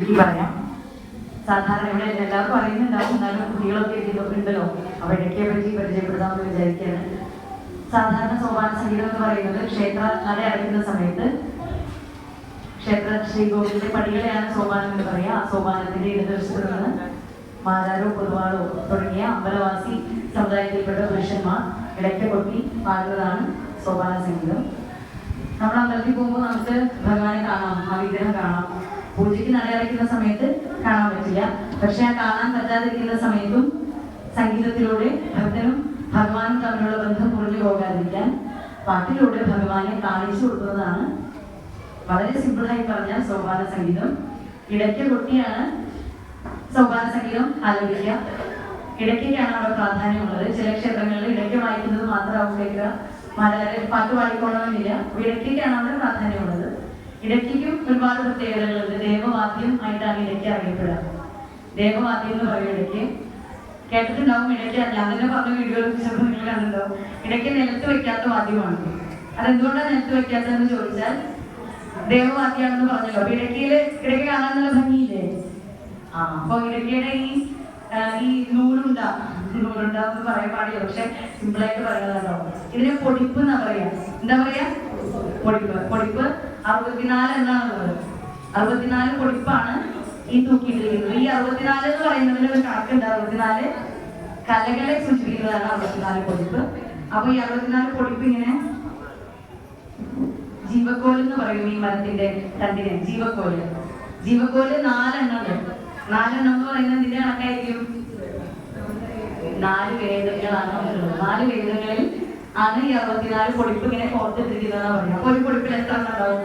പറയാം. സാധാരണ ഇവിടെ എല്ലാവർക്കും അറിയുന്നുണ്ടാവും. എന്നാലും കുട്ടികളൊക്കെ ഇതിലൊക്കെ ഉണ്ടല്ലോ. അവരുടെയൊക്കെ പറ്റി പരിചയപ്പെടുത്താമെന്ന് വിചാരിക്കുകയാണ്. സാധാരണ സോപാന സംഗീതം എന്ന് പറയുന്നത് ക്ഷേത്ര നട അടയ്ക്കുന്ന സമയത്ത് ക്ഷേത്ര ശ്രീകോവിലിന്റെ പടികളെയാണ് സോപാനം എന്ന് പറയുക. ആ സോപാനത്തിന്റെ ഇടതുവശത്ത് നിന്ന് മാരാരോ പൊതുവാളോ തുടങ്ങിയ അമ്പലവാസി സമുദായത്തിൽപ്പെട്ട പുരുഷന്മാർ ഇടയ്ക്ക് കൊട്ടി പാടുന്നതാണ് സോപാന സംഗീതം. നമ്മൾ അമ്പലത്തിൽ പോകുമ്പോൾ നമുക്ക് ഭഗവാനെ കാണാം ആ വിഗ്രഹം കാണാം. പൂജയ്ക്ക് നടയടയ്ക്കുന്ന സമയത്ത് കാണാൻ പറ്റില്ല. പക്ഷെ ആ കാണാൻ പറ്റാതിരിക്കുന്ന സമയത്തും സംഗീതത്തിലൂടെ ഭക്തനും ഭഗവാനും തമ്മിലുള്ള ബന്ധം കുറഞ്ഞു പോകാതിരിക്കാൻ പാട്ടിലൂടെ ഭഗവാനെ കാണിച്ചു കൊടുക്കുന്നതാണ് വളരെ സിമ്പിളായി പറഞ്ഞാൽ സോപാന സംഗീതം. ഇടയ്ക്ക് കൊട്ടിയാണ് സോപാന സംഗീതം ആലപിക്കുക. ഇടയ്ക്കൊക്കെയാണ് അവിടെ പ്രാധാന്യമുള്ളത്. ചില ക്ഷേത്രങ്ങളിൽ ഇടയ്ക്ക് വായിക്കുന്നത് മാത്രമാവും കേൾക്കുക. മലയാളം പാട്ട് വായിക്കണമെന്നില്ല ഇടയ്ക്കൊക്കെയാണ് അവിടെ പ്രാധാന്യമുള്ളത്. ഇടയ്ക്കും ഒരുപാട് പ്രത്യേകതകളുണ്ട് ദേവവാദ്യം ആയിട്ടാണ് ഇടയ്ക്ക് അറിയപ്പെടുക. ദേവവാദ്യം എന്ന് പറയും ഇടയ്ക്ക്. കേട്ടിട്ടുണ്ടാവും ഇടയ്ക്ക് അല്ല. അങ്ങനെ പറഞ്ഞ വീഡിയോ ചിലപ്പോൾ നിങ്ങൾ കണ്ടിട്ടുണ്ടാവും ഇടയ്ക്ക് നിലത്ത് വെക്കാത്ത വാദ്യമാണ്. അതെന്തുകൊണ്ടാണ് നിലത്ത് വെക്കാത്തതെന്ന് ചോദിച്ചാൽ ദേവവാദ്യാണെന്ന് പറഞ്ഞല്ലോ. അപ്പൊ ഇടയ്ക്കയിൽ ഇടയ്ക്ക് കാണാൻ നല്ല ഭംഗിയില്ലേ? ആ അപ്പൊ ഇടയ്ക്കയുടെ ഈ ഈ നൂലുണ്ട നൂലുണ്ട എന്ന് പറയാൻ പാടില്ല. പക്ഷെ സിമ്പിളായിട്ട് പറയുന്നതാണോ ഇതിനെ പൊടിപ്പ് എന്നാ പറയാ? എന്താ പറയാ? പൊടിപ്പ്. പൊടിപ്പ് അറുപത്തിനാല് എന്നാണുള്ളത് അറുപത്തിനാല് പൊടിപ്പാണ് ഈ തൂക്കിയിട്ടിരിക്കുന്നത്. ഈ അറുപത്തിനാല് എന്ന് പറയുന്നതിന് ഒരു കണക്കുണ്ട്. അറുപത്തിനാല് കലകളെ സൂചിപ്പിക്കുന്നതാണ് അറുപത്തിനാല് പൊടിപ്പ്. അപ്പൊ ഈ അറുപത്തിനാല് പൊടിപ്പ് ഇങ്ങനെ ജീവക്കോൽ എന്ന് പറയും ഈ മരത്തിന്റെ തണ്ടിനെ ജീവക്കോൽ. ജീവക്കോൽ നാലെണ്ണം നാലെണ്ണം എന്ന് പറയുന്നത് ഇതിന്റെ കണക്കായിരിക്കും? നാല് വേദങ്ങളാണ് ഉള്ളത്. നാല് വേദങ്ങളിൽ ആണ് ഈ അറുപത്തിനാല് പൊടിപ്പ് ഇങ്ങനെ ഓർത്തിട്ടിരിക്കുന്നതാ പറയുക. അപ്പൊ ഒരു പൊടിപ്പിൽ എത്ര ഉണ്ടാവും?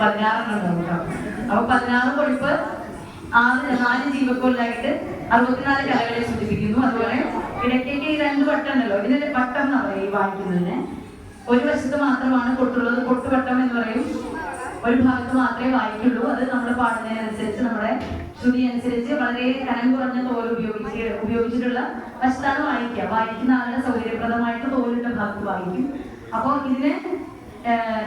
പതിനാറെണ്ണം അപ്പൊ പതിനാറ് പൊടിപ്പ് ആറ് നാല് ജീവക്കൊല്ലായിട്ട് അറുപത്തിനാല് കലകളെ സൂചിപ്പിക്കുന്നു. അതുപോലെ ഇടയ്ക്കേക്ക് ഈ രണ്ട് വട്ടം ഉണ്ടല്ലോ ഇതിന് വട്ടം എന്ന് പറയും ഈ വായിക്കുന്നതിന്? ഒരു വശത്ത് മാത്രമാണ് കൊട്ടുള്ളത് കൊട്ടുവട്ടം എന്ന് പറയും. ഒരു ഭാഗത്ത് മാത്രമേ വായിക്കുള്ളൂ. അത് നമ്മൾ പാടുന്നതിനനുസരിച്ച് നമ്മുടെ ശ്രുതി അനുസരിച്ച് വളരെ കനം കുറഞ്ഞ തോൽ ഉപയോഗിച്ച് ഉപയോഗിച്ചിട്ടുള്ള വശത്താണ് വായിക്കുക. വായിക്കുന്ന ആളുടെ സൗകര്യപ്രദമായിട്ട് തോലിന്റെ ഭാഗത്ത് വായിക്കും. അപ്പോൾ ഇതിന്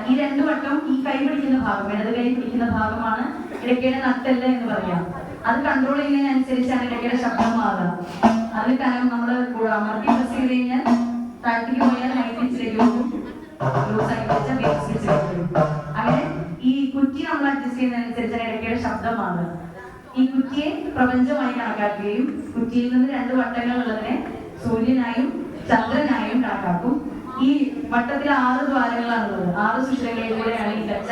ഈ രണ്ടു വട്ടം ഈ കൈ പിടിക്കുന്ന ഭാഗം ഇടത് കൈ പിടിക്കുന്ന ഭാഗമാണ് ഇടയ്ക്കയുടെ നട്ടല്ല എന്ന് പറയാം. അത് കൺട്രോൾ ചെയ്യുന്നതിനനുസരിച്ചാണ് ഇടയ്ക്കയുടെ ശബ്ദം മാറുക. അതിൽ കനം നമ്മൾ അമർത്തി പ്രസ് ചെയ്ത് കഴിഞ്ഞാൽ താഴ്ത്തിക്ക് പോയാൽ ഹൈ പിച്ചിലേക്ക് പോകും ഇടയ്ക്കയുടെ ശബ്ദം മാറുക ഈ കുറ്റിയെ പ്രപഞ്ചമായി കണക്കാക്കുകയും കുറ്റിയിൽ നിന്ന് രണ്ട് വട്ടങ്ങൾ ഉള്ളതിനെ സൂര്യനായും ചന്ദ്രനായും കണക്കാക്കും. ഈ വട്ടത്തിൽ ആറ് ദ്വാരങ്ങളാണുള്ളത് ആറ് സുഷിരങ്ങളിലൂടെയാണ് ഈ കച്ച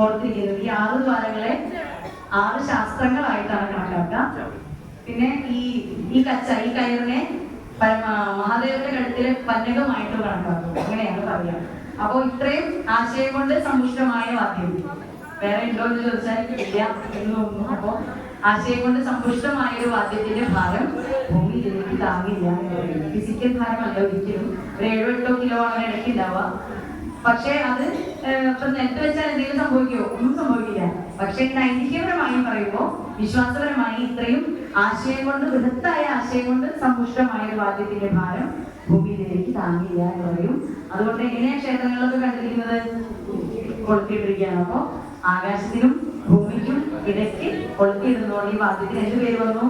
ഓർത്തിരിക്കുന്നത്. ഈ ആറ് ദ്വാരങ്ങളെ ആറ് ശാസ്ത്രങ്ങളായിട്ടാണ് കണക്കാക്കുക. പിന്നെ ഈ ഈ കച്ച ഈ കയറിനെ മഹാദേവന്റെ കഴുത്തിലെ പന്നകമായിട്ട് കണക്കാക്കും. അങ്ങനെയാണ് പറയാം അപ്പോൾ ഇത്രയും ആശയം കൊണ്ട് സമ്പുഷ്ടമായ വാദ്യം വേറെ ഉണ്ടോ എന്ന് ചോദിച്ചാൽ ഇല്ല എന്ന് തോന്നുന്നു ആശയം കൊണ്ട് സമ്പുഷ്ടമായ ഒരു വാദ്യത്തിന്റെ ഭാരം ഭൂമിയിലേക്ക് താങ്ങില്ല ഫിസിക്കൽ ഭാരമല്ല ഒരിക്കലും. ഒരു ഏഴോ എട്ടോ കിലോ ആണ് ഇടയ്ക്ക് ഉണ്ടാവുക പക്ഷേ അത് ഇപ്പൊ നെറ്റ് വെച്ചാൽ എന്തെങ്കിലും സംഭവിക്കുമോ ഒന്നും സംഭവിക്കില്ല. പക്ഷേ നൈതികപരമായി പറയുമ്പോൾ വിശ്വാസപരമായി ഇത്രയും ആശയം കൊണ്ട് ബൃഹത്തായ ആശയം കൊണ്ട് സമ്പുഷ്ടമായ ഒരു വാദ്യത്തിന്റെ ഭാരം ഭൂമിയിലേക്ക് താങ്ങില്ല എന്ന് പറയും. അതുകൊണ്ട് എങ്ങനെയാണ് ക്ഷേത്രങ്ങളിലൊക്കെ കണ്ടിരിക്കുന്നത്? കൊളുത്തിയിട്ടിരിക്കുകയാണ് അപ്പോ ആകാശത്തിനും ഭൂമിക്കും ഇടയ്ക്ക് കൊളുത്തിരുന്നു ഈ വാദ്യത്തിന് എന്ത് പേര് വന്നു?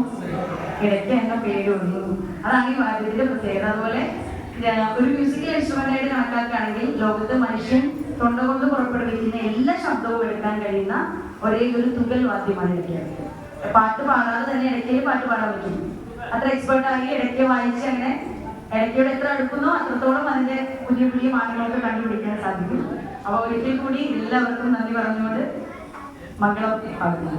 ഇടയ്ക്ക് എന്ന പേര് വന്നു. അതാണ് ഈ വാദ്യത്തിന്റെ പ്രത്യേകത. അതുപോലെ ഒരു മ്യൂസിക്കൽ ഇൻസ്ട്രുമെന്റായിട്ട് കണക്കാക്കുകയാണെങ്കിൽ ലോകത്ത് മനുഷ്യൻ തൊണ്ട കൊണ്ട് പുറപ്പെടുവിക്കുന്ന എല്ലാ ശബ്ദവും എടുക്കാൻ കഴിയുന്ന ഒരേ ഒരു തുകൽ വാദ്യമാണ് ഇടയ്ക്ക്. പാട്ട് പാടാതെ തന്നെ ഇടയ്ക്കേ പാട്ട് പാടാൻ പറ്റും. അത്ര എക്സ്പേർട്ട് ആയി ഇടയ്ക്ക് വായിച്ച് അങ്ങനെ ഇടയ്ക്കോട് എത്ര അടുക്കുന്നോ അത്രത്തോളം അതിന്റെ പുതിയ പുതിയ മാറ്റങ്ങളൊക്കെ കണ്ടുപിടിക്കാൻ സാധിക്കും. അപ്പൊ ഒരിക്കൽ കൂടി എല്ലാവർക്കും നന്ദി പറഞ്ഞുകൊണ്ട് മംഗളം പാടുന്നു